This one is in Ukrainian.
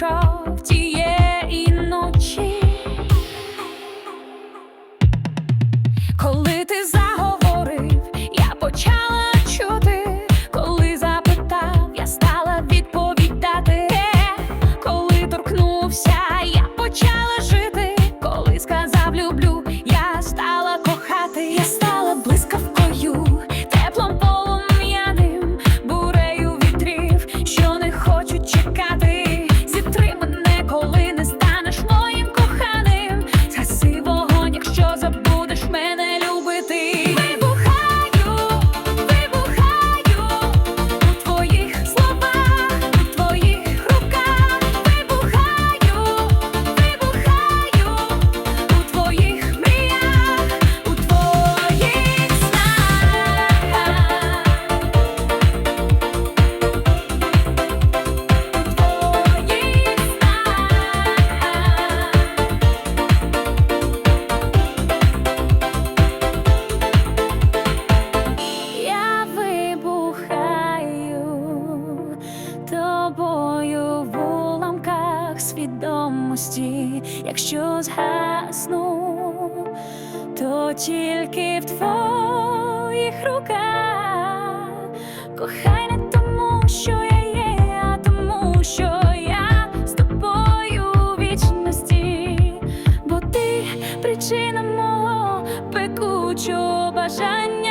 control мості, якщо згасну, то тільки в твоїх руках. Кохай не тому, що я є, а тому, що я з тобою у вічності, бо ти причина мого пекучого бажання.